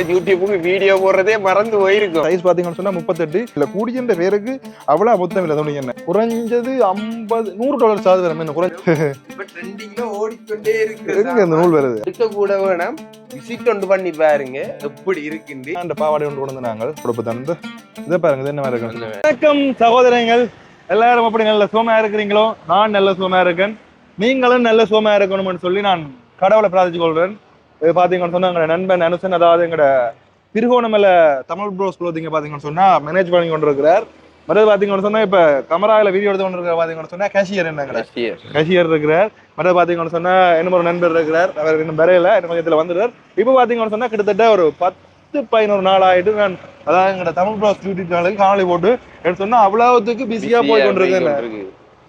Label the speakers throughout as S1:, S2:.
S1: யூடியூபுக்கு video போடுறதே மறந்து போயிருக்கும்.
S2: சைஸ் பாத்தீங்கன்னு சொன்னா முப்பத்தெட்டு. இல்ல கூடியன்ற பேருக்கு அவ்வளவு மொத்தம் இல்லை. தோணி என்ன? குறைஞ்சது ஐம்பது நூறு டாலர் சாது வரும் என்ன குறைஞ்ச
S1: ஓடிக்கொண்டே இருக்கு.
S2: அந்த நூல் வருது?
S1: எடுக்க கூட வேணாம். விசிட் ஒன்று பண்ணி பாருங்க. எப்படி இருக்குன்னு
S2: அந்த பாவாடை ஒன்று கொண்டு நாங்கள் கொடுப்பு தந்து. இதை பாருங்க என்ன மாதிரி இருக்கு? வணக்கம் சகோதரங்கள். எல்லாரும் அப்படி நல்ல சோமையா இருக்கிறீங்களோ? நான் நல்ல சோமையா இருக்கேன். நீங்களும் நல்ல சோமையா இருக்கணும்னு சொல்லி நான் கடவுளை பிரார்த்திச்சு கொள்றேன். இது பாத்தீங்கன்னு சொன்னா எங்களோட நண்பன் அனுசன் அதாவது எங்களோட திருகோணமலை தமிழ் ப்ரோஸ் க்ளோத்திங்க பாத்தீங்கன்னு சொன்னா மேனேஜ் பண்ணி கொண்டு இருக்கிறார் மற்றது பாத்தீங்கன்னு சொன்னா இப்ப கமராவில வீடியோ எடுத்து கொண்டு இருக்கிற பாத்தீங்கன்னு சொன்னா கேஷியர் என்னங்க. கஷியர் இருக்கிறார். மற்ற பாத்தீங்கன்னு சொன்னா இன்னும் ஒரு நண்பர் இருக்கிறார். அவர் இன்னும் வரையில இன்னும் கொஞ்சத்துல வந்துடுறார் இப்போ பாத்தீங்கன்னு சொன்னா கிட்டத்தட்ட ஒரு பத்து பதினோரு நாள் ஆயிட்டு நான் அதாவது எங்களோட தமிழ் ப்ராஸ் யூடியூப் சேனலுக்கு காணொலி போட்டு எடுத்து சொன்னா அவ்வளவுத்துக்கு பிஸியா போய் கொண்டிருக்கேன்.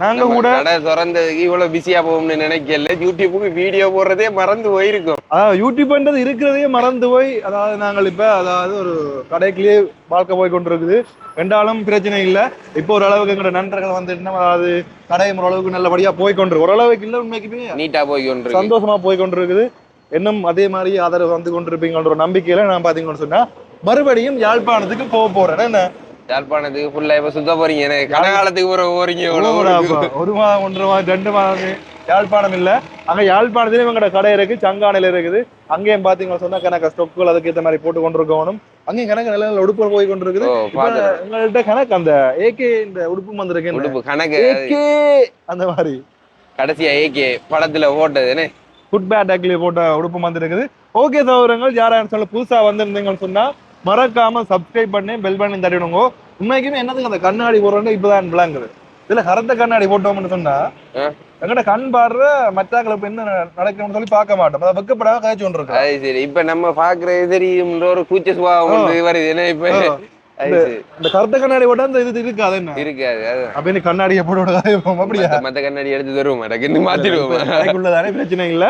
S2: நாங்க கூட
S1: கடை திறந்ததுக்கு இவ்வளவு பிஸியா போகும்னு நினைக்கல. யூடியூபுக்கு வீடியோ போடுறதே மறந்து போயிருக்கும்.
S2: அதாவது யூடியூப்ன்றது இருக்கிறதையே மறந்து போய் அதாவது நாங்கள் இப்ப அதாவது ஒரு கடைக்குள்ளேயே வாழ்க்கை போய் கொண்டிருக்குது. ரெண்டாலும் பிரச்சனை இல்லை. இப்போ ஓரளவுக்கு எங்களோட நண்பர்கள் வந்து என்ன அதாவது கடை ஓரளவுக்கு நல்லபடியா போய் கொண்டு ஓரளவுக்கு இல்லை உண்மைக்குமே.
S1: நீட்டா போய் கொண்டிருக்கு.
S2: சந்தோஷமா போய் கொண்டிருக்குது. இன்னும் அதே மாதிரி ஆதரவு வந்து கொண்டிருப்பீங்கன்ற ஒரு நம்பிக்கையில நான் பாத்தீங்கன்னு சொன்னா மறுபடியும் யாழ்ப்பாணத்துக்கு போக போறேன். என்ன?
S1: யாழ்ப்பாணத்துக்கு ஃபுல்லா இப்ப சுத்த போறீங்க. எனக்கு ஒரு ஓரிங்க
S2: ஒரு
S1: எவ்வளவு
S2: ஒரு மாதம் ஒன்றரை மாதம் ரெண்டு மாதம் யாழ்ப்பாணம் இல்ல. அங்க யாழ்ப்பாணத்துல இவங்களோட கடை இருக்கு சங்கானையில இருக்குது. அங்கேயும் பாத்தீங்கன்னு சொன்னா கணக்கு ஸ்டொக்குகள் அதுக்கு ஏத்த மாதிரி போட்டு கொண்டிருக்கணும் அங்கேயும் கணக்கு நல்ல நல்ல உடுப்புகள் போய் இப்ப
S1: பாத்துறேன்.
S2: எங்கள்கிட்ட கணக்கு அந்த ஏகே இந்த உடுப்பு வந்திருக்கு
S1: உடுப்பு கணக்கு.
S2: ஏகே அந்த மாதிரி.
S1: கடைசியா ஏகே படத்துல ஓட்டது என்ன?
S2: ஃபுட் பேட் அக்லி போட்ட உடுப்பு வந்திருக்குது. ஓகே சகோதரங்கள் யாராவது சொல்ல புதுசா வந்திருந்தீங்கன்னு சொன்னா மறக்காம சப்ஸ்கிரைப் பண்ணி பெல் பண்ணி தட்டிடுங்க உண்மைக்குமே என்னதுக்கு அந்த கண்ணாடி போடுறோன்னு இப்பதான் விளங்குது. இதுல கருத்த கண்ணாடி போட்டோம்னு சொன்னா. எங்கட கண் பார்ற மற்றாக்கள் இப்ப என்ன நடக்கணும்னு சொல்லி பார்க்க மாட்டோம். அதை வெக்கப்படாம காய்ச்சி இருக்கோம்
S1: அது சரி இப்ப நம்ம பாக்குறது தெரியும்ன்ற ஒரு கூச்ச சுபாவம் ஒன்று வருது. என்ன இப்ப.
S2: இந்த கருத்த கண்ணாடி போட்டா இந்த இது இருக்காது என்ன?
S1: இருக்காது
S2: அப்ப நீ கண்ணாடியை போட்டு விடாது அப்படியா?
S1: மத்த- கண்ணாடி எடுத்து தருவோம் டக்குன்னு மாத்திடுவோம்.
S2: அதுக்குள்ளதானே பிரச்சனை இல்ல.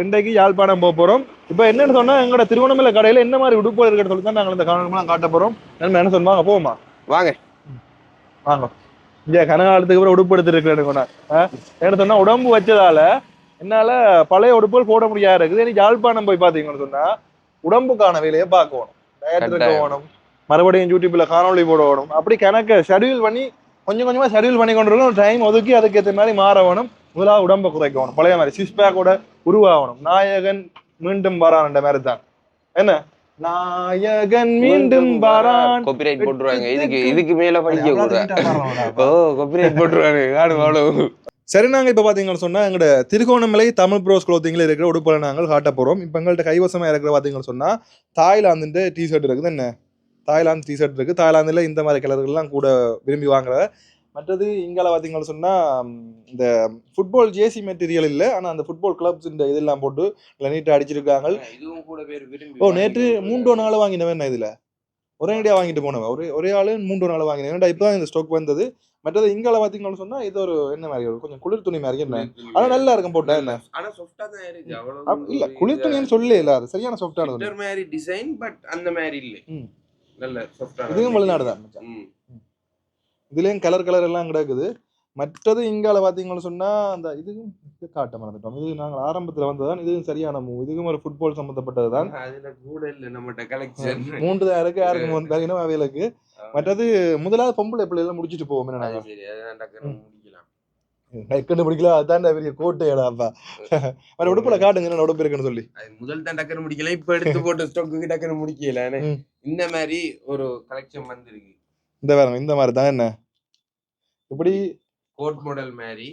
S2: இன்றைக்கு யாழ்ப்பாணம் போக போறோம். இப்போ என்னன்னு சொன்னா எங்களோட திருவண்ணாமலை கடையில என்ன மாதிரி உடுப்பு இருக்குன்னு சொல்லி தான் நாங்கள் இந்த காணொலிலாம் காட்ட போறோம். நம்ம என்ன சொன்னாங்க போமா
S1: வாங்க.
S2: வாங்க. இங்க கனகாலத்துக்கு அப்புறம் உடுப்பு எடுத்துருக்கிறேன் என்ன சொன்னா உடம்பு வச்சதால என்னால பழைய உடுப்புகள் போட முடியாது இருக்குது. எனக்கு யாழ்ப்பாணம் போய் பாத்தீங்கன்னு சொன்னா உடம்புக்கான வேலையை பார்க்கணும். இருக்க வேணும் மறுபடியும் யூடியூப்ல காணொளி போடணும் அப்படி கணக்க ஷெடியூல் பண்ணி கொஞ்சம் கொஞ்சமா ஷெடியூல் பண்ணி கொண்டு இருக்கணும் டைம் ஒதுக்கி அதுக்கு ஏற்ற மாதிரி மாற வேணும். முதலாவது உடம்பை குறைக்கணும் பழைய மாதிரி சிக்ஸ் பேக்கோட உருவாகணும். நாயகன் மீண்டும் வரான் மாதிரி தான். என்ன? நாயகன் மீண்டும் வரான்.
S1: காப்பிரைட் போட்டுருவாங்க. இதுக்கு இதுக்கு மேல படிக்க கூட ஓ காப்பிரைட் போட்டுருவாங்க. காணும் அவ்வளவு
S2: சரி நாங்க இப்ப பாத்தீங்கன்னு சொன்னா எங்களோட திருகோணமலை தமிழ் ப்ரோஸ் க்ளோத்திங்ல இருக்கிற உடுப்புல நாங்கள் காட்ட போறோம். இப்ப எங்கள்ட்ட கைவசமா இருக்கிற பாத்தீங்கன்னு சொன்னா தாய்லாந்து டி ஷர்ட் இருக்குது. என்ன? தாய்லாந்து டி ஷர்ட் இருக்கு. தாய்லாந்துல இந்த மாதிரி கலர்கள்லாம் கூட விரும்பி வாங்குற மற்றது இங்கால பாத்தீங்கன்னு சொன்னா ம், இந்த ஃபுட்பால் ஜேசி மெட்டீரியல் இல்ல. ஆனா அந்த ஃபுட்பால் கிளப்ஸ் இந்த இதெல்லாம் போட்டு நல்லா நீட்டா அடிச்சிருக்காங்க.
S1: இதுவும் கூட பேர் விரும்பி
S2: ஓ நேற்று மூன்று நாள் வாங்கினவன் நான் இதுல? ஒரே அடியா வாங்கிட்டு போனவன். ஒரே ஒரே ஆளு மூன்று நாள் வாங்கினேன் ஏன்டா இப்பதான் இந்த ஸ்டாக் வந்தது. மற்றது இங்கால பாத்தீங்கன்னு சொன்னா இது ஒரு என்ன மாதிரி ஒரு கொஞ்சம் குளிர் துணி மாதிரி என்ன? ஆனா நல்லா இருக்கும் போட்டா என்ன?
S1: ஆனா சாஃப்ட்டா தான் இருக்கு.
S2: இல்ல குளிர் துணின்னு சொல்லல அது சரியான சாஃப்டான
S1: மாதிரி டிசைன் பட் அந்த மாதிரி இல்ல.
S2: இதுவும் வெளிநாடு தான். இதுலயும் கலர் கலர் எல்லாம் கிடக்குது. மற்றது இங்கால பாத்தீங்கன்னு சொன்னா அந்த இதுவும் இது காட்ட மறந்துட்டோம். இது நாங்கள் ஆரம்பத்துல வந்ததுதான் இதுவும் சரியான மூவ் இதுவும் ஒரு ஃபுட்பால் சம்பந்தப்பட்டது தான்
S1: அதுல கூட இல்ல கலெக்ஷன்
S2: மூன்று தான் இருக்கு யாருக்கு வேணும் அவைகளுக்கு மற்றது முதலாவது பொம்பளை பிள்ளைகள் முடிச்சிட்டு போவோம் என்ன
S1: அது சரி அதான் டக்குனு முடிக்கலாம்
S2: நெக்கண்டு பிடிக்கல அதான் பெரிய கோட்டையடா அப்பா வேற உடுப்புல காட்டுங்க என்ன உடுப்பு இருக்குன்னு சொல்லி.
S1: அது முதல் தான் டக்குனு முடிக்கல. இப்ப எடுத்து போட்டு ஸ்டாக்கு டக்குனு முடிக்கல. இந்த மாதிரி ஒரு கலெக்ஷன் வந்திருக்கு.
S2: இந்த வேற இந்த மாதிரி தான் என்ன? இப்படி
S1: கோட் மாடல் மாதிரி.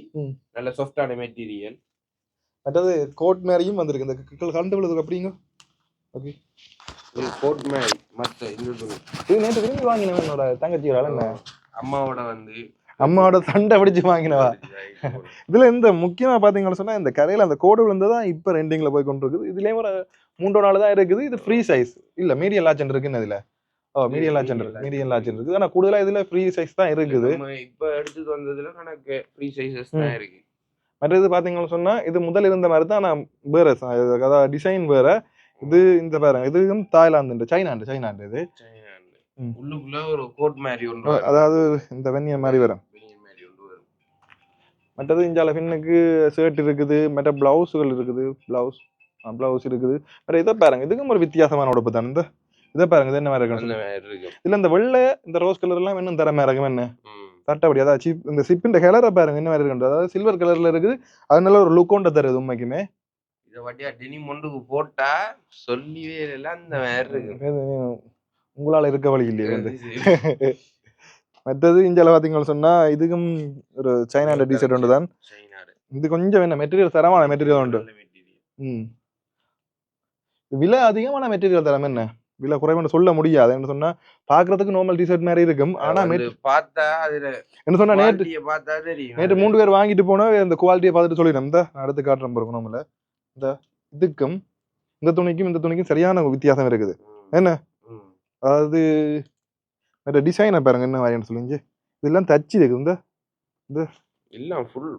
S1: நல்ல சாஃப்டான மெட்டீரியல்
S2: மற்றது கோட் மாதிரியும் வந்திருக்கு. இந்த கண்டு விழுதுக்கு அப்படிங்க? ஓகே.
S1: இது கோட் மாதிரி. மத்த இந்த
S2: இது நேற்று விரும்பி வாங்கினவன் என்னோட தங்கச்சி என்ன?
S1: அம்மாவோட வந்து
S2: அம்மாவோட சண்டை பிடிச்சு வாங்கினவா? இதுல இந்த முக்கியமா பாத்தீங்கன்னு சொன்னா இந்த கரையில அந்த கோடு விழுந்ததான் இப்ப ரெண்டிங்ல போய் கொண்டு இருக்குது இதுலயும் ஒரு மூன்றோ நாள் தான் இருக்குது. இது ஃப்ரீ சைஸ் இல்ல மீடியம் லாச்சன் இருக்குன்னு இதுல. ஓ மீடியம் இருக்கு. மீடியம் லாச்சன் இருக்குது. ஆனா கூடுதலா இதுல ஃப்ரீ சைஸ் தான் இருக்குது.
S1: இப்ப எடுத்துட்டு வந்ததுல கணக்கு ஃப்ரீ சைஸஸ் தான் இருக்கு.
S2: மற்றது பாத்தீங்கன்னு சொன்னா இது முதல் இருந்த மாதிரி தான் நான் வேற அதாவது டிசைன் வேற. இது இந்த பாருங்க இதுவும் தாய்லாந்து சைனாண்டு சைனாண்டு இது.
S1: உள்ளுக்குள்ள ஒரு கோட் மாதிரி ஒன்று.
S2: அதாவது இந்த வெண்ணியர் மாதிரி வரும்.
S1: ஒன்று.
S2: மற்றது இஞ்சால பின்னுக்கு ஷர்ட் இருக்குது மற்ற பிளவுஸுகள் இருக்குது பிளவுஸ் ப்ளவுஸ் இருக்குது. வேற இதை பாருங்க இதுக்கும் ஒரு வித்தியாசமான உடுப்பு தான். இந்த இதை பாருங்க இது என்ன மாதிரி இருக்கு? இல்ல இந்த வெள்ளை இந்த ரோஸ் கலர் எல்லாம் இன்னும் தரமா இருக்கும் என்ன?
S1: ம்.
S2: சட்டப்படி அதாவது சிப் இந்த சிப்பின் கலரை பாருங்க என்ன மாதிரி இருக்கு அதாவது சில்வர் கலர்ல இருக்குது அது நல்ல ஒரு லுக் கொண்டு தருது உண்மைக்குமே.
S1: இத வட்டியா டினி மொண்டுக்கு போட்டா சொல்லிவே இல்ல அந்த மாதிரி இருக்கும்
S2: இது உங்களால இருக்க வழி இல்லையே வந்து. மற்றது இந்தியால பாத்தீங்கன்னு சொன்னா இதுக்கும் ஒரு சைனாண்ட டிஷர்ட் ஒன்று தான்
S1: சைனாடு.
S2: இது கொஞ்சம் என்ன மெட்டீரியல் தரமான மெட்டீரியல் உண்டு. ம். விலை அதிகமான மெட்டீரியல் தரம் என்ன? விலை குறைவுன்னு சொல்ல முடியாது. என்ன சொன்னா பாக்குறதுக்கு நார்மல் டிஷர்ட் மாதிரி இருக்கும். ஆனா
S1: பார்த்தா அதுல
S2: என்ன சொன்னா நேற்று
S1: பார்த்தா தெரியும்.
S2: நேற்று மூன்று பேர் வாங்கிட்டு போனா இந்த குவாலிட்டியை பார்த்துட்டு சொல்லிடுறேன் இந்த அடுத்து காட்டுறேன் பாருங்க நம்மள இந்த இதுக்கும் இந்த துணிக்கும் இந்த துணிக்கும் சரியான வித்தியாசம் இருக்குது. என்ன? அதாவது மற்ற டிசைனை பாருங்க என்ன variant சொல்லுங்க இதெல்லாம் தச்சு இருக்குது இந்த.
S1: இல்ல ஃபுல்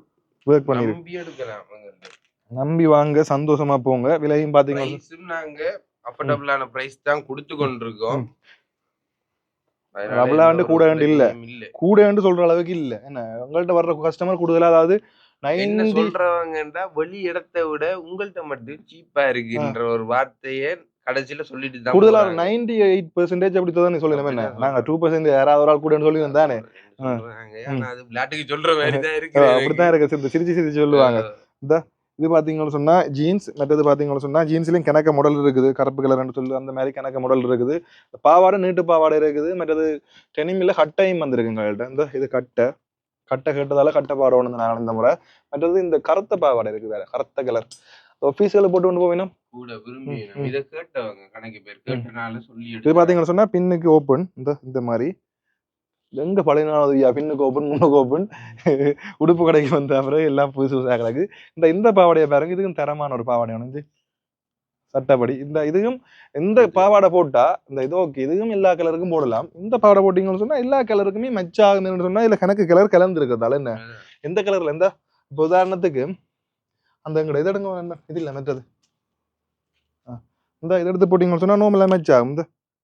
S2: ஒர்க் பண்ணிருக்கு
S1: நம்பி
S2: வாங்க சந்தோஷமா போங்க விலையும் பாத்தீங்கன்னா
S1: நாங்க அஃபர்டபுளான பிரைஸ் தான் கொடுத்து கொண்டிருக்கோம் ஒரு
S2: கூட வேண்டி இல்ல.
S1: இல்ல.
S2: கூடன்னு சொல்ற அளவுக்கு இல்ல. என்ன உங்கள்ட்ட வர்ற கஸ்டமர் கூடுதலா அதாவது
S1: என்ன
S2: 90
S1: சொல்றவங்கன்றா வெளி இடத்தை விட உங்கள்ட்ட மட்டும் சீப்பா இருக்குன்ற ஒரு வார்த்தையை கடைசியில சொல்லிட்டு
S2: கூடுதலா. நைன்டி எயிட் பெர்சென்டேஜ் அப்படி தான் சொல்லணும் என்ன? நாங்க டூ பர்சன்ட் யாராவது ஒரு ஆள் கூடன்னு சொல்லி தானே?
S1: அது விளையாட்டுக்கு சொல்ற மாதிரி தான் இருக்கு
S2: அப்படித்தான் இருக்கு. சிரிச்சு சிரிச்சு சிரிச்சு சொல்லுவாங்க. இது பாத்தீங்கன்னு சொன்னா ஜீன்ஸ் மற்றது பாத்தீங்கன்னு சொன்னா ஜீன்ஸ்லயும் கணக்க மாடல் இருக்குது. கருப்பு கலர்னு சொல்லி அந்த மாதிரி கணக்க மாடல் இருக்குது. பாவாடை நீட்டு பாவாடை இருக்குது. மற்றது டெனிமில் கட்டையும் வந்திருக்குங்க இந்த இது கட்டை. கட்டை கேட்டதால கட்டை பாவாடை ஒன்று நான் இந்த முறை. மற்றது இந்த கருத்த பாவாடை இருக்குது வேற. கருத்த கலர் ஆஃபீஸ்களை போட்டு கொண்டு போவேணும்
S1: கூட விரும்பி. இதை கேட்டவங்க கணக்கு பேர் கேட்டனால சொல்லி
S2: இது பாத்தீங்கன்னு சொன்னா பின்னுக்கு ஓப்பன் இந்த இந்த மாதிரி. எங்க பழைய நாள் பின்னுக்கு ஓப்பன் முன்னுக்கு ஓப்பன் உடுப்பு கடைக்கு வந்த அப்புறம் எல்லாம் புதுசு புதுசாக கிடக்கு. இந்த இந்த பாவாடையை பாருங்க. இதுக்கும் தரமான ஒரு பாவாடை வந்து சட்டப்படி. இந்த இதுக்கும் எந்த பாவாடை போட்டா இந்த இது ஓகே இதுக்கும் எல்லா கலருக்கும் போடலாம். இந்த பாவாடை போட்டீங்கன்னு சொன்னா எல்லா கலருக்குமே மச் ஆகுதுன்னு சொன்னா இதுல கணக்கு கலர் கலந்து இருக்கிறதால என்ன? எந்த கலர்ல எந்த இப்போ உதாரணத்துக்கு அந்த எங்கட இது எடுங்க வேண்டாம் இது இல்லை மற்றது. ஆ, இந்த இது எடுத்து போட்டீங்கன்னு சொன்னா நோமலா மேட்ச் ஆகும். இந்த.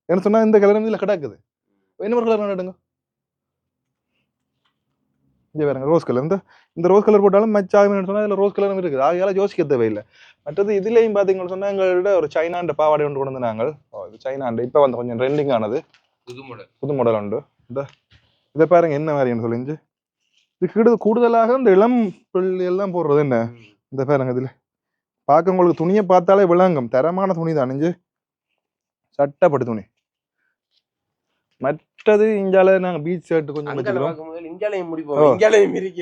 S2: என்ன சொன்னா இந்த கலர் இதுல கிடக்குது. இன்னொரு கலர் எடுங்க. இங்க பாருங்க ரோஸ் கலர் இந்த. இந்த ரோஸ் கலர் போட்டாலும் மேட்ச் ஆகும்னு சொன்னா இதுல ரோஸ் கலரும் இருக்குது. ஆகையால யோசிக்க தேவையில்லை. மற்றது இதுலயும் பாத்தீங்கன்னு சொன்னா எங்களோட ஒரு சைனாண்ட பாவாடை ஒன்று கொண்டு வந்தாங்க ஓ, இது சைனாண்ட இப்ப வந்து கொஞ்சம் ட்ரெண்டிங் ஆனது.
S1: புது மாடல்
S2: புது மாடல் உண்டு. இந்த. இதை பாருங்க என்ன மாதிரின்னு சொல்லிஞ்சு இது கூடு கூடுதலாக இந்த இளம் பிள்ளை எல்லாம் போடுறது என்ன? இந்த பாருங்க இதுல. பார்க்க உங்களுக்கு துணியை பார்த்தாலே விளங்கும். தரமான துணி தான். அணிஞ்சு சட்டப்பட்டு துணி. மற்றது இந்தியால நாங்க பீச் ஷர்ட் கொஞ்சம் வச்சிருக்கோம்.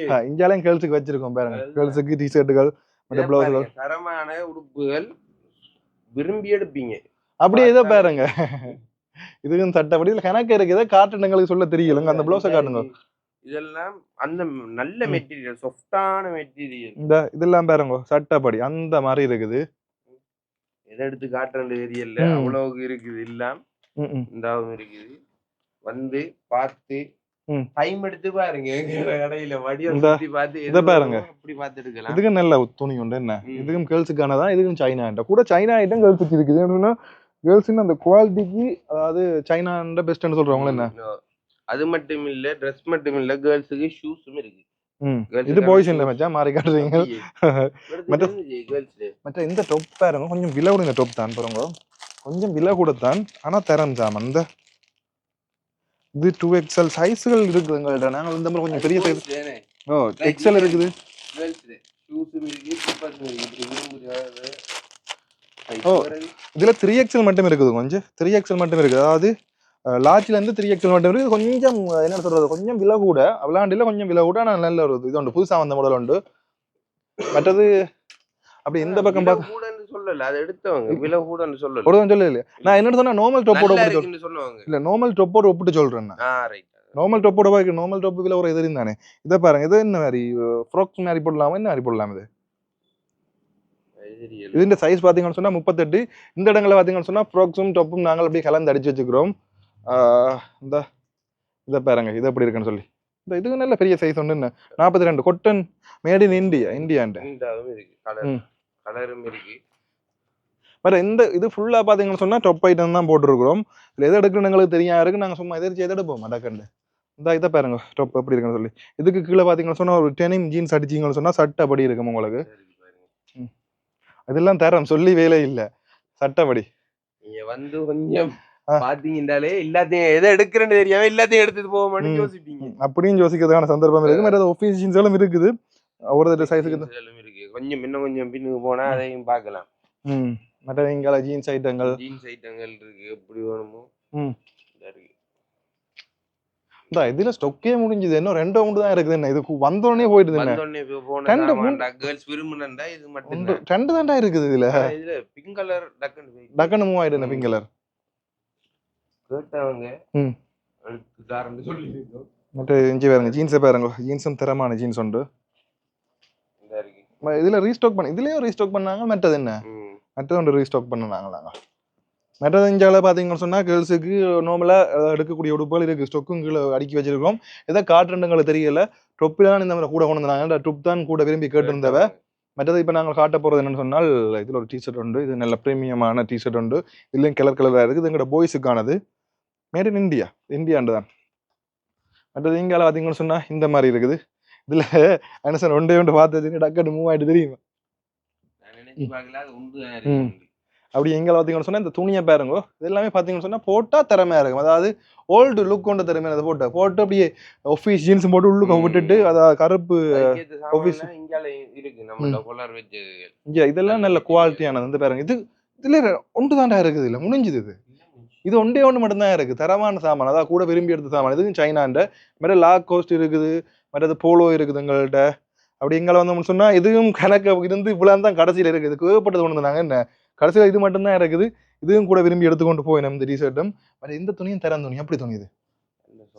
S2: இந்தியாலையும் கேர்ள்ஸுக்கு வச்சிருக்கோம் பாருங்க. கேர்ள்ஸுக்கு டி ஷர்ட்டுகள் மற்ற பிளவுஸ்கள்
S1: தரமான உடுப்புகள் விரும்பி எடுப்பீங்க.
S2: அப்படியே இதை
S1: பார்த்தா-
S2: பாருங்க. இதுக்கும் சட்டப்படி. இதுல கணக்கு இருக்குது. காட்டுன்னு எங்களுக்கு சொல்ல தெரியலங்க. அந்த பிளவுஸை காட்டுங்க.
S1: இதெல்லாம் அந்த நல்ல மெட்டீரியல் சாஃப்டான மெட்டீரியல்
S2: இந்த இதெல்லாம் பாருங்க சட்டப்படி அந்த மாதிரி இருக்குது
S1: எதை எடுத்து காட்டுறது தெரியல. அவ்வளவுக்கு இருக்குது எல்லாம். இந்தாவும் இருக்குது வந்து பார்த்து. டைம் எடுத்து பாருங்க கடையில சுத்தி பார்த்து
S2: இதை பாருங்க.
S1: அப்படி பார்த்து எடுக்கலாம்
S2: இதுக்கும் நல்ல துணி உண்டு என்ன. இதுக்கும் கேர்ள்ஸுக்கானதான் இதுக்கும் சைனா ஐட்டம் கூட சைனா ஐட்டம் கேர்ள்ஸுக்கு இருக்குது ஏன்னா கேர்ள்ஸுன்னு அந்த குவாலிட்டிக்கு அதாவது சைனாண்ட பெஸ்ட்னு சொல்றவங்கள என்ன.
S1: அது மட்டும் இல்ல ட்ரெஸ் மட்டும் இல்ல கேர்ள்ஸுக்கு ஷூஸும் இருக்கு.
S2: இது பாய்ஸ் இல்ல. மச்சான் மாறி காட்டுறீங்க. மற்ற- இந்த டொப் பாருங்க கொஞ்சம் விலை கூட இந்த டொப் தான் பாருங்க. கொஞ்சம் விலை கூட தான் ஆனா தரம் தான் அந்த. இது டூ எக்ஸ்எல் சைஸுகள் இருக்குது எங்கள்கிட்ட நாங்கள் இந்த மாதிரி கொஞ்சம் பெரிய சைஸ் ஓ எக்ஸ்எல் இருக்குது. ஓ. இதுல த்ரீ எக்ஸ்எல் மட்டும் இருக்குது கொஞ்சம். த்ரீ எக்ஸ்எல் மட்டும் இருக்குது. அதாவது லார்ஜ்ல இருந்து த்ரீ எக்ஸ்எல் மட்டும் கொஞ்சம் என்ன சொல்றது கொஞ்சம் விலை கூட. விளாண்டில கொஞ்சம் விலை கூட ஆனால் நல்ல ஒரு இது உண்டு. புதுசா வந்த மாடல் உண்டு. மற்றது அப்படி இந்த பக்கம்
S1: கூடன்னு சொல்லல அது எடுத்தவங்க. விலை கூடன்னு சொல்லல.
S2: ஒரு சொல்லல. நான் என்ன சொன்னா நார்மல் டொப்போட ஒப்பிட்டு
S1: சொன்னவங்க
S2: இல்ல நார்மல் டொப்போட ஒப்பிட்டு சொல்றேன் நார்மல் டொப்போட பாய்க்கு நார்மல் டொப்பு விலை ஒரு எதிரி தானே இதை பாருங்க இது என்ன மாதிரி ஃப்ராக்ஸ் மாதிரி போடலாமா என்ன மாதிரி போடலாம் இது? இதுன்ற சைஸ் பாத்தீங்கன்னு சொன்னா முப்பத்தெட்டு. இந்த இடங்கள்ல பாத்தீங்கன்னு சொன்னா ஃப்ராக்ஸும் டொப்பும் நாங்கள் அப்படியே கலந்து அடிச்சு வச்சுக்கிறோம். இந்த இதை பாருங்க. இது எப்படி இருக்குன்னு சொல்லி. இந்த இதுக்கு நல்ல பெரிய சைஸ் ஒன்று நாற்பத்தி ரெண்டு கொட்டன் மேட் இன் இந்தியா ம்.
S1: கலரும் இருக்கு.
S2: வேற இந்த இது ஃபுல்லா பாத்தீங்கன்னு சொன்னா டொப் ஐட்டம் தான் போட்டிருக்கிறோம். இதுல எது எடுக்கணும் எங்களுக்கு தெரியா இருக்கு. நாங்க சும்மா எதிர்த்து எது எடுப்போம்? அடக்கண்டு இந்த இதை பாருங்க. டொப் எப்படி இருக்குன்னு சொல்லி. இதுக்கு கீழே பாத்தீங்கன்னு சொன்னா ஒரு டெனிம் ஜீன்ஸ் அடிச்சீங்கன்னு சொன்னா சட்டை அப்படி இருக்கும் உங்களுக்கு. இதெல்லாம் தரம் சொல்லி வேலை இல்ல. சட்டப்படி
S1: நீங்க வந்து கொஞ்சம். பாத்தீங்கன்னாலே எல்லாத்தையும் எதை எடுக்கிறேன்னு தெரியாம எல்லாத்தையும் எடுத்துட்டு போவோம்னு. யோசிப்பீங்க.
S2: அப்படியும் யோசிக்கிறதுக்கான சந்தர்ப்பம் இருக்கு. ஒஃபீஸ் ஜீன்ஸ்களும் இருக்குது. ஒரு சைஸுக்கு
S1: இருக்கு. கொஞ்சம் இன்னும் கொஞ்சம் பின்னுக்கு போனா அதையும் பார்க்கலாம்.
S2: ம். மற்ற இங்கே ஜீன்ஸ் ஐட்டங்கள்
S1: ஜீன்ஸ் ஐட்டங்கள் இருக்கு. எப்படி வேணுமோ.
S2: ம்.
S1: இருக்கு.
S2: இந்த இதுல ஸ்டொக்கே முடிஞ்சது. இன்னும் ரெண்டு ரவுண்டு தான் இருக்குது. என்ன இது கு- வந்தோடனே போயிடுது ரெண்டு,
S1: கேர்ள்ஸ் விரும்பினா இது மட்டும்
S2: ரெண்டு தாண்டா இருக்குது இதுல.
S1: இதுல பிங்க் கலர் டக்குன்னு போய்
S2: டக்குன்னு மூவ் ஆயிடுது பிங்க் கலர்
S1: கேட்டவங்க
S2: மற்ற இஞ்சி பாருங்க ஜீன்ஸை பாருங்க. ஜீன்ஸும் தரமான ஜீன்ஸ் உண்டு. இதுல ரீஸ்டாக் பண்ண இதுலயும் ரீஸ்டாக் பண்ணாங்க மற்றது என்ன. மற்றது ஒன்று ரீஸ்டாக் பண்ணாங்க நாங்க மற்றது இஞ்சால பார்த்தீங்கன்னு சொன்னா கேர்ள்ஸுக்கு நார்மலாக எடுக்கக்கூடிய உடுப்புகள் இருக்கு. ஸ்டொக்கும் கீழே அடுக்கி வச்சிருக்கோம். எதை காட்டுறதுங்களுக்கு தெரியல. டொப்பில் தான் இந்த மாதிரி கூட கொண்டு வந்தாங்க. ட்ரொப் தான் கூட விரும்பி கேட்டிருந்தவ. மற்றது இப்போ நாங்கள் காட்ட போகிறது என்னன்னு சொன்னால் இதில் ஒரு டிஷர்ட் உண்டு. இது நல்ல ப்ரீமியமான டிஷர்ட் உண்டு. இதுலேயும் கலர் கலராக இருக்குது. இது எங்களோட பாய்ஸுக்கானது மேட் இன் இந்தியா இந்தியாண்டு தான் மற்றது இங்கால பார்த்தீங்கன்னு சொன்னால் இந்த மாதிரி இருக்குது. இதில் சார் ஒன்றே ஒன்று பார்த்து வச்சுட்டு டக்குன்னு மூவ் ஆகிட்டு தெரியுமா?
S1: அது
S2: அப்படி எங்களை பார்த்தீங்கன்னு சொன்னால் இந்த துணியை பாருங்க. இது எல்லாமே பார்த்தீங்கன்னு சொன்னால் போட்டால் திறமையாக இருக்கும். அதாவது ஓல்டு லுக் கொண்ட திறமையான அதை போட்டு போட்டு அப்படியே ஆஃபீஸ் ஜீன்ஸ் போட்டு உள்ளுக்க. விட்டுட்டு அதாவது கருப்பு
S1: வச்சது.
S2: இங்கே இதெல்லாம் நல்ல குவாலிட்டியானது வந்து பாருங்க. இது இதுல ஒன்று தாண்டா இருக்குது. இல்லை முடிஞ்சுது இது. இது ஒன்றே ஒன்று மட்டும்தான் இருக்குது தரமான சாமான். அதாவது கூட விரும்பி எடுத்த சாமான். இது சைனாண்ட மற்ற லாக் கோஸ்ட் இருக்குது. மற்றது போலோ இருக்குது எங்கள்கிட்ட அப்படி எங்களை வந்தோம்னு சொன்னா இதுவும் கணக்கு இருந்து இவ்வளோ தான் கடைசியில் இருக்குது. ஏகப்பட்டது கொண்டு வந்தாங்க என்ன? கடைசியில் இது மட்டும்தான் இருக்குது. இதுவும் கூட விரும்பி எடுத்துக்கொண்டு போயிடும் இந்த டிஷர்ட்டும் பட் இந்த துணியும் தரம் துணி. அப்படி துணி இது?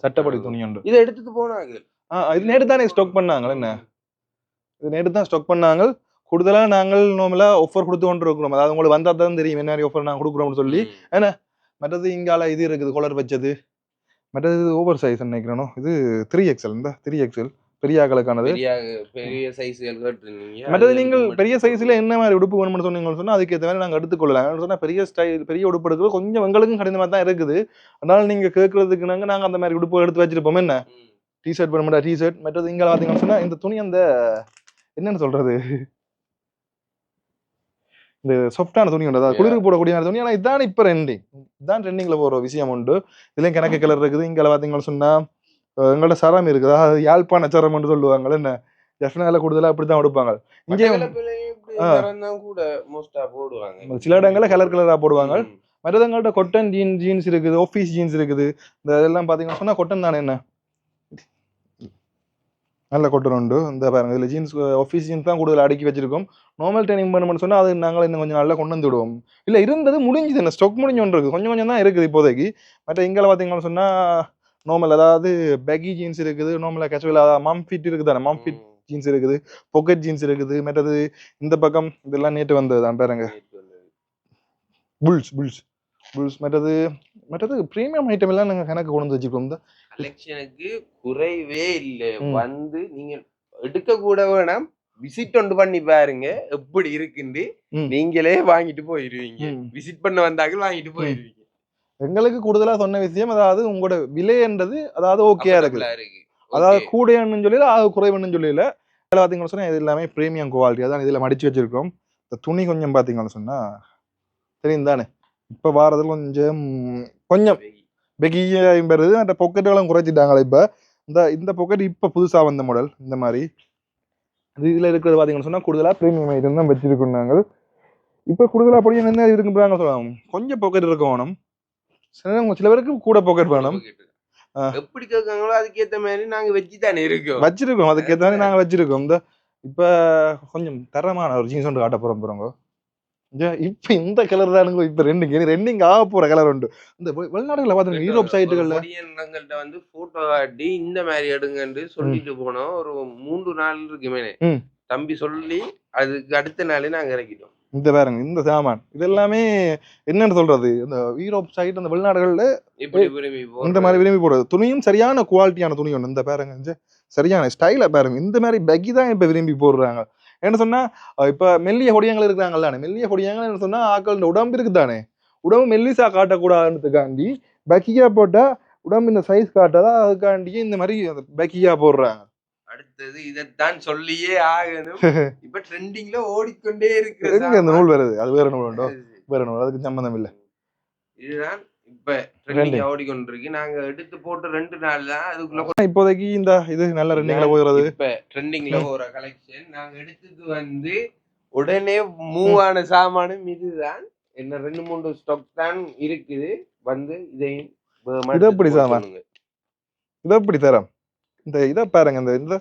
S2: சட்டப்படி துணி உண்டு
S1: இதை எடுத்துட்டு போனாங்க.
S2: ஆ இது நேற்று தானே ஸ்டாக் பண்ணாங்க என்ன? இது நேற்று தான் ஸ்டாக் பண்ணாங்க. கூடுதலாக நாங்கள் நார்மலாக ஆஃபர் கொடுத்து கொண்டு இருக்கிறோம். அதாவது உங்களுக்கு வந்தால் தான் தெரியும் என்ன ஆஃபர் நாங்கள் கொடுக்குறோம்னு சொல்லி. மற்றது இங்கால இது இருக்குது கொலர் வச்சது மற்றது இது ஓவர் சைஸ் நினைக்கிறேனோ இது த்ரீ எக்ஸல் இந்த த்ரீ எக்ஸல் பெரிய ஆக்களுக்கானது.
S1: பெரிய கேட்டிருந்தீங்க.
S2: மற்றது நீங்கள் பெரிய சைஸ்ல என்ன மாதிரி உடுப்பு வேணும்னு சொன்னீங்கன்னு சொன்னா அதுக்கு ஏற்ற மாதிரி நாங்கள் எடுத்துக்கொள்ளலாம். சொன்னா பெரிய ஸ்டைல் பெரிய உடுப்பு எடுக்கிறது கொஞ்சம் எங்களுக்கும் கடினமாக தான் இருக்குது. அதனால நீங்க கேட்கறதுக்கு நாங்கள் நாங்கள் அந்த மாதிரி உடுப்பு எடுத்து வச்சிருப்போம். என்ன. டிஷர்ட் பண்ண டிஷர்ட் மற்றது இங்கே பார்த்தீங்கன்னு சொன்னா இந்த துணி அந்த என்னன்னு சொல்றது? இந்த சாஃப்டான துணி உண்டு? அதாவது. குளிருக்கு போடக்கூடிய துணி. ஆனால் இதுதான் இப்போ ட்ரெண்டிங் இதுதான் ட்ரெண்டிங்ல போகிற விஷயம் உண்டு. இதுலயும் கணக்கு கலர் இருக்குது. இங்கே பார்த்தீங்கன்னு சொன்னா அஹ் எங்கள்ட்ட சரம் இருக்குது. அதாவது யாழ்ப்பாண சரம்னு சொல்லுவாங்க என்ன? ஜெஃப்னால கூடுதலாக அப்படி தான் கொடுப்பாங்க இங்கே
S1: போடுவாங்க.
S2: சில இடங்கள்ல கலர் கலரா போடுவாங்க. மற்றதங்கள்ட்ட கொட்டன் ஜீன் ஜீன்ஸ் இருக்குது ஆஃபீஸ் ஜீன்ஸ் இருக்குது. இந்த இதெல்லாம் பார்த்தீங்கன்னு சொன்னா கொட்டன் தானே என்ன? நல்ல கொட்டன் உண்டு. இந்த பாருங்க இதில் ஜீன்ஸ் ஆஃபீஸ் ஜீன்ஸ் தான் கூடுதல் அடுக்கி வச்சிருக்கோம். நார்மல் ட்ரைனிங் பண்ணணும்னு சொன்னா அது நாங்கள் இன்னும் கொஞ்சம் நல்லா கொண்டு வந்து விடுவோம். இல்லை இருந்தது முடிஞ்சுது. என்ன ஸ்டாக் முடிஞ்சு ஒன்று இருக்குது கொஞ்சம் கொஞ்சம் தான் இருக்குது இப்போதைக்கு. மற்ற இங்கே பார்த்தீங்கன்னு சொன்னா நார்மல் அதாவது பெகி ஜீன்ஸ் இருக்குது. நார்மலாக கேஷுவல் அதாவது மம் ஃபிட் இருக்குது தானே மம் ஃபிட். ஜீன்ஸ் இருக்குது. பொக்கெட் ஜீன்ஸ் இருக்குது. மற்றது இந்த பக்கம் இதெல்லாம் நேற்று வந்தது தான் பாருங்க. புல்ஸ் புல்ஸ் புல்ஸ் மற்றது மற்றது ப்ரீமியம் ஐட்டம் எல்லாம் நாங்கள் கணக்கு கொண்டு வந்து வச்சுருக்கோம். இந்த
S1: கலெக்ஷனுக்கு குறைவே இல்ல. வந்து நீங்க எடுக்க கூட வேணாம். விசிட் ஒன்று பண்ணி பாருங்க. எப்படி இருக்குன்னு. நீங்களே வாங்கிட்டு போயிருவீங்க.
S2: ம்.
S1: விசிட் பண்ண வந்தாங்க வாங்கிட்டு போயிருவீங்க.
S2: எங்களுக்கு கூடுதலாக சொன்ன விஷயம் அதாவது உங்களோட விலைன்றது அதாவது ஓகேயா
S1: இருக்கு.
S2: அதாவது. கூடையன்னு சொல்லல அது குறைவுன்னு சொல்லல இதில் பார்த்தீங்கன்னு சொன்னால் இது எல்லாமே ப்ரீமியம் குவாலிட்டி அதான் இதில் மடிச்சு வச்சிருக்கோம் இந்த துணி கொஞ்சம் பார்த்தீங்கன்னு சொன்னால் தெரியும் தானே? இப்போ வாரத்தில் கொஞ்சம் கொஞ்சம் பெகியும் பெறுது அந்த பொக்கெட்டுகளும் குறைச்சிட்டாங்களே இப்போ இந்த இந்த பொக்கெட் இப்போ புதுசாக வந்த மாடல் இந்த மாதிரி இது இதில் இருக்கிறது பார்த்தீங்கன்னு சொன்னால் கூடுதலாக ப்ரீமியம் ஐட்டம் தான் வச்சிருக்கோம் நாங்கள் இப்போ கூடுதலாக அப்படியே என்ன இருக்குன்றாங்க சொல்லலாம் கொஞ்சம் பொக்கெட் இருக்க வேணும் சில சில பேருக்கு கூட பொக்கெட் வேணும்.
S1: எப்படி கேட்காங்களோ அதுக்கேத்த மாதிரி நாங்க வச்சு தானே இருக்கோம்
S2: வச்சிருக்கோம் அதுக்கு ஏற்ற மாதிரி நாங்கள் வச்சிருக்கோம் இந்த இப்போ கொஞ்சம் தரமான ஒரு ஜீன்ஸ் ஒன்று காட்ட போகிறோம் போகிறோங்க இப்போ இந்த கலர் தானுங்க இப்போ ரெண்டிங் ரெண்டிங் ஆக போகிற கலர் உண்டு. இந்த வெ- வெளிநாடுகளில் பார்த்துருங்க யூரோப் சைட்டுகளில்
S1: எங்கள்கிட்ட வந்து போட்டோ காட்டி இந்த மாதிரி எடுங்கன்னு சொல்லிட்டு போனோம். ஒரு மூன்று நாள் இருக்கு மேலே.
S2: ம்.
S1: தம்பி சொல்லி அதுக்கு அடுத்த நாளே நாங்க இறக்கிட்டோம்.
S2: இந்த பாருங்க இந்த சாமான். இது எல்லாமே என்னன்னு சொல்றது? இந்த யூரோப் சைட் அந்த வெளிநாடுகளில்
S1: இப்படி விரும்பி
S2: இந்த மாதிரி விரும்பி போடுறது. துணியும் சரியான குவாலிட்டியான துணி ஒன்று இந்த பாருங்க சரியான ஸ்டைல பாருங்க. இந்த மாதிரி பெக்கி தான் இப்போ விரும்பி போடுறாங்க. என்ன சொன்னா அஹ் இப்ப மெல்லிய பொடியங்கள் இருக்கிறாங்க தானே மெல்லிய பொடியங்கள் என்ன சொன்னா ஆக்கள் உடம்பு இருக்குதானே? உடம்பு மெல்லிசா காட்டக்கூடாதுன்றதுக்காண்டி பெக்கியா போட்டா உடம்பு இந்த சைஸ் காட்டாதா அதுக்காண்டியே இந்த மாதிரி பெக்கியா போடுறாங்க.
S1: அடுத்தது இதைத்தான் சொல்லியே ஆகணும். இப்ப ட்ரெண்டிங்ல ஓடிக்கொண்டே இருக்கு
S2: அந்த நூல் வருது? அது வேற நூல் வேற நூல் அதுக்கு சம்பந்தம் இல்ல.
S1: இதுதான் இப்ப ட்ரெண்டிங் ஓடிக்கொண்டிருக்கு. நாங்க எடுத்து போட்டு ரெண்டு நாள் தான் அதுக்குள்ள
S2: இப்போதைக்கு இந்த இது நல்ல ரெண்டிங்ல போகிறது
S1: இப்ப ட்ரெண்டிங்ல போற கலெக்ஷன் நாங்க எடுத்தது வந்து உடனே மூவ் ஆன சாமானும் இதுதான் என்ன ரெண்டு மூணு ஸ்டாக் தான் இருக்குது. வந்து இதையும்
S2: இது எப்படி சாமான்? இதை எப்படி தரம் இந்த இதை பாருங்க இந்த இந்த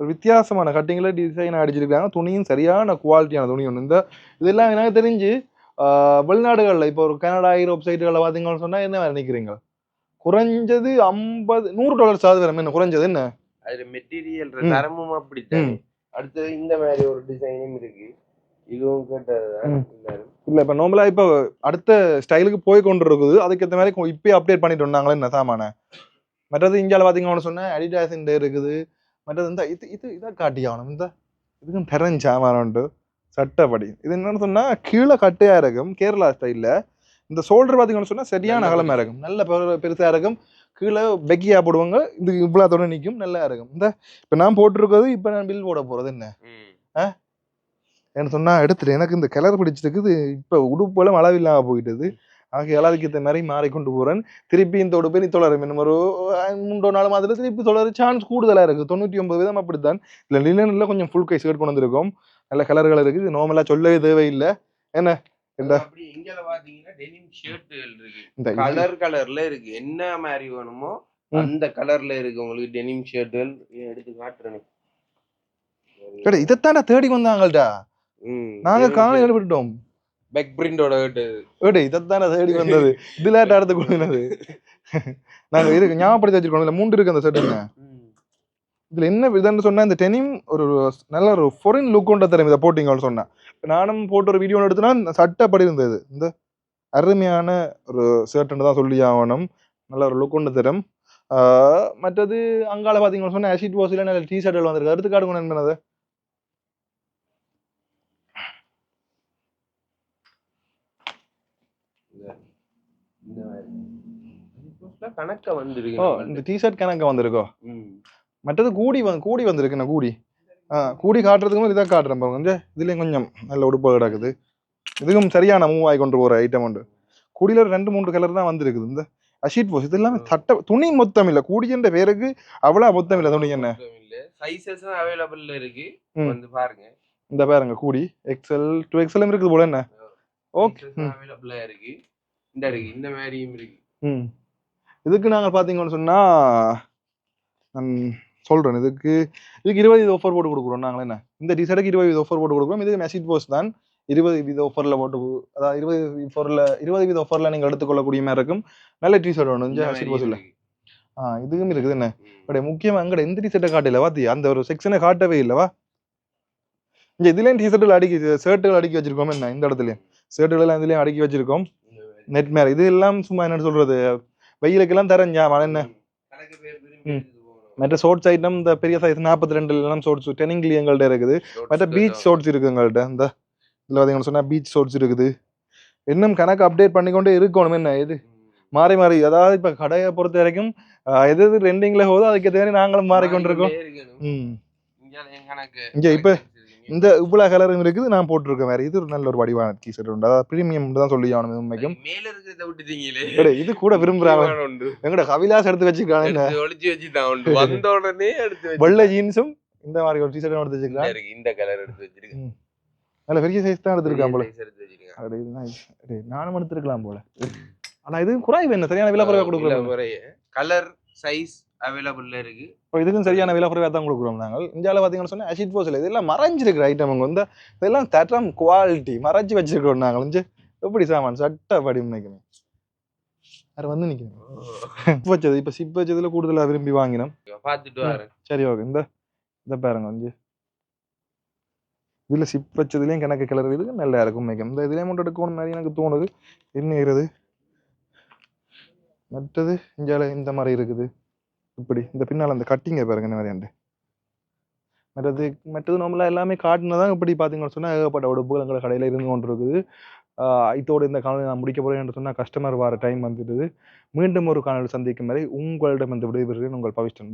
S2: வித்தியாசமான கட்டிங்ல டிசைன் அடிச்சிருக்காங்க துணியும் சரியான குவாலிட்டியான துணி ஒன்று இந்த இதெல்லாம் எனக்கு தெரிஞ்சு வெளிநாடுகள்ல இப்போ ஒரு கனடா யூரோப் சைட்டுகளில் பார்த்தீங்கன்னு சொன்னா என்ன மாதிரி நினைக்கிறீங்க? குறைஞ்சது ஐம்பது நூறு டாலர் சாது வரும் என்ன? குறைஞ்சது என்ன?
S1: அதுல மெட்டீரியல். தரமும் அப்படித்தான்.
S2: ம்.
S1: அடுத்தது இந்த மாதிரி ஒரு டிசைனும் இருக்கு. இதுவும் கேட்டதுதான். எல்லாரும்.
S2: இல்ல இப்ப நார்மலா இப்ப அடுத்த ஸ்டைலுக்கு போய் கொண்டு இருக்குது அதுக்கேற்ற மாதிரி இப்பயே அப்டேட் பண்ணிட்டு வந்தாங்களே என்ன சாமான? மற்றது இந்தியாவில் பார்த்தீங்கன்னு சொன்னா அடிடாஸ் இருக்குது. மற்றது இந்த இது இது இதை காட்டி ஆகணும் இந்த இதுக்கும் தெரிஞ்ச சாமான உண்டு. சட்டப்படி. இது என்னன்னு சொன்னா கீழே கட்டையா இருக்கும் கேரளா ஸ்டைல்ல இந்த ஷோல்டர் பார்த்தீங்கன்னு சொன்னா சரியான அகலமா இருக்கும் நல்ல பெரு- பெருசா இருக்கும் கீழே பெக்கியா போடுவாங்க இது இவ்வளோத்தோட நிற்கும் நல்லா இருக்கும் இந்த இப்போ நான் போட்டிருக்கிறது இப்போ நான் பில் போட போறது என்ன?
S1: ம்.
S2: என்ன சொன்னா எடுத்துட்டு எனக்கு இந்த கலர் பிடிச்சிருக்குது இப்ப உடுப்புல அளவில்லாம போயிட்டது. ஆக எல்லாத்துக்கு மாதிரி மாறிக்கொண்டு போறேன். திருப்பி இந்த உடுப்பை நீ தொடரும். இன்னும் ஒரு மூன்றோ நாலு மாதத்துல திருப்பி தொடர சான்ஸ் கூடுதலா இருக்கு. தொண்ணூத்தி ஒன்பது வீதம் அப்படித்தான். இல்ல லிலன்ல கொஞ்சம் ஃபுல் கை ஷர்ட் கொண்டு வந்திருக்கோம். நல்ல கலர்கள் இருக்குது. நார்மலா சொல்லவே தேவையில்லை. என்ன? இந்த
S1: கலர் கலர்ல இருக்கு. என்ன மாதிரி வேணுமோ. அந்த கலர்ல இருக்கு உங்களுக்கு டெனிம் ஷர்ட்டுகள் எடுத்து காட்டுறேன்.
S2: கடை இதைத்தான் தேடி வந்தாங்கள்டா. நாங்க காண
S1: பெக் பிரிண்டோட
S2: ஏடே இதைத்தான் தேடி வந்தது. இதுல அடுத்து நாங்க இருக்கு ஞாபகப்படுத்தி வச்சிருக்கோம் மூன்று இருக்கு அந்த செட்டுங்க இதுல என்ன விதம்னு சொன்னா இந்த டெனிம் ஒரு நல்ல ஒரு ஃபொரின் லுக் கொண்ட தரும் இதை போட்டிங்கன்னு சொன்னேன் இப்போ நானும் போட்டு ஒரு வீடியோ எடுத்தனா சட்டப்படி இருந்தது இந்த அருமையான ஒரு ஷர்ட்னு தான் சொல்லி ஆகணும் நல்ல ஒரு லுக் கொண்டு தரும் ஆஹ் மற்றது அங்கால பார்த்தீங்கன்னு சொன்னால் அசிட் வாஷில் நல்ல டீ ஷர்ட்டில் வந்திருக்கு அடுத்து காடுங்க என்னது
S1: இந்த மாதிரி கணக்க
S2: இந்த டி ஷர்ட் கணக்கு வந்திருக்கோ மற்றது கூடி வந்து கூடி வந்திருக்கு என்ன கூடி? ஆ கூடி காட்டுறதுக்கு மாதிரி இதாக காட்டுறேன் பாருங்க. கொஞ்சம் இதுலேயும் கொஞ்சம் நல்ல உடுப்பு கிடக்குது இதுக்கும் சரியான மூவ் ஆகி கொண்டு போகிற ஐட்டம் உண்டு. கூடியில் ரெண்டு மூன்று கலர் தான் வந்திருக்குது. இந்த அஷீட் போஸ் இது எல்லாமே சட்ட துணி மொத்தம் இல்லை. கூடின்ற பேருக்கு அவ்வளோ மொத்தம் இல்லை. துணி என்ன?
S1: இல்ல. சைஸஸ் அவைலபிள்ல இருக்கு. வந்து பாருங்க.
S2: இந்த பாருங்க கூடி. எக்ஸல் டூ எக்ஸலும் இருக்குது போல என்ன? ஓகே.
S1: அவைலபிளா இருக்கு. இந்த இருக்கு இந்த மாதிரியும் இருக்கு.
S2: ம். இதுக்கு நாங்கள் பார்த்தீங்கன்னு சொன்னால் சொல்கிறேன் இதுக்கு இதுக்கு இருபது வீத ஆஃபர் போட்டு கொடுக்குறோம். நாங்கள் என்ன? இந்த டிஷர்ட்டுக்கு இருபது வீத ஆஃபர் போட்டு கொடுக்குறோம். இதுக்கு மெசேஜ் போஸ்ட் தான் இருபது வீத ஆஃபரில் போட்டு அதாவது இருபது ஆஃபரில் இருபது வீத ஆஃபரில் நீங்கள் எடுத்துக்கொள்ளக்கூடிய மாதிரி இருக்கும். நல்ல டிஷர்ட் ஒன்று
S1: இந்த
S2: மெசேஜ் போஸ்ட் இல்லை. ஆ இதுக்கும் இருக்குது என்ன. அப்படியே முக்கியமாக அங்கே எந்த டிஷர்ட்டை காட்டல? வாத்தி அந்த ஒரு செக்ஷனை காட்டவே இல்லைவா இங்கே இதுலேயும் டிஷர்ட்டில் அடுக்கி ஷர்ட்டுகள் அடுக்கி வச்சிருக்கோம். என்ன? இந்த இடத்துலையும். ஷர்ட்டுகள் எல்லாம் இதுலேயும் அடுக்கி வச்சிருக்கோம். நெட் மேர் இது எல்லாம் சும்மா என்ன சொல்றது? வெயிலுக்கெல்லாம் தரஞ்சா மழை என்ன?
S1: ம்.
S2: மற்ற ஷோர்ட்ஸ் ஐட்டம் இந்த பெரிய சைஸ் நாற்பத்தி ரெண்டு எல்லாம் ஷோர்ட்ஸ் டெனிங்லி எங்கள்கிட்ட இருக்குது மற்ற பீச். ஷோர்ட்ஸ் இருக்கு எங்கள்கிட்ட இந்த இதில் பார்த்தீங்கன்னு சொன்னால் பீச் ஷோர்ட்ஸ் இருக்குது இன்னும் கணக்கு அப்டேட் பண்ணிக்கொண்டே இருக்கணும் என்ன இது. மாறி மாறி அதாவது இப்போ கடையை பொறுத்த வரைக்கும் எது எது ரெண்டிங்கில் போதோ அதுக்கு மாதிரி நாங்களும் மாறிக்கொண்டிருக்கோம். ம்
S1: இங்க
S2: இப்ப. இந்த இவ்வளோ கலரும் இருக்குது நான் போட்டிருக்கேன் வேறு. இது ஒரு நல்ல ஒரு வடிவான டிஷர்ட் உண்டு. அதாவது ப்ரீமியம் தான் சொல்லி ஆகணும் உண்மைக்கும்.
S1: மேல இருக்கிறத விட்டுட்டீங்களே.
S2: எடே, இது கூட விரும்புறாங்க. எங்கட கவிலாஸ் எடுத்து
S1: எடுத்து உண்டு. வந்த உடனே எடுத்து
S2: வெள்ளை ஜீன்ஸும் இந்த மாதிரி ஒரு டிஷர்ட் எடுத்து வச்சுக்கிறான்.
S1: இருக்கு இந்த கலர் எடுத்து வச்சிருக்கேன்.
S2: நல்ல பெரிய சைஸ் தான் எடுத்திருக்கான் போல.
S1: எடுத்து
S2: நானும் எடுத்திருக்கலாம் போல. ஆனா இது குறைவு என்ன? சரியான விலை குறைவா கொடுக்குறோம்
S1: கலர் சைஸ் அவைலபிள்ல இருக்கு.
S2: இப்போ இதுக்கும் சரியான விலை குறைவா தான் கொடுக்குறோம் நாங்கள். இந்தியாவில் பார்த்தீங்கன்னு சொன்னா அஷிட் போஸ்ல இதெல்லாம் மறைஞ்சிருக்கிற ஐட்டம் அங்கே வந்து இதெல்லாம் தரம் குவாலிட்டி மறைச்சு வச்சிருக்கிறோம் நாங்கள். வந்து எப்படி சாமான்? சட்ட படி நினைக்கணும் வேற வந்து நிற்கணும் வச்சது இப்போ சிப் வச்சதுல கூடுதலா விரும்பி வாங்கினோம்.
S1: பாத்துட்டு வரேன்
S2: சரி ஓகே இந்த இந்த பாருங்க வந்து இதுல சிப் வச்சதுலயும் கணக்கு கிளறு இது நல்லா இருக்கும் மேக்கம் இந்த இதுலயும் மட்டும் எடுக்கணும் மாதிரி எனக்கு தோணுது. என்ன இருக்குது மற்றது இந்தியால இந்த மாதிரி இருக்குது. இப்படி இந்த பின்னால் அந்த கட்டிங்க பாருங்க இந்த மாதிரியாண்டு மற்றது மற்றது நம்மள எல்லாமே காட்டினதான் இப்படி பார்த்தீங்கன்னு சொன்னால் ஏகப்பட்ட உடுப்புகள் எங்களை கடையில் இருந்து கொண்டு இருக்குது இதோட இந்த காணொலி நான் முடிக்க போகிறேன் என்று கஸ்டமர் வர டைம் வந்துடுது. மீண்டும் ஒரு காணொலி சந்திக்கும் வரை உங்களிடம் இந்த விடைபெறுகிறேன். உங்கள் பவிஷ்டன்.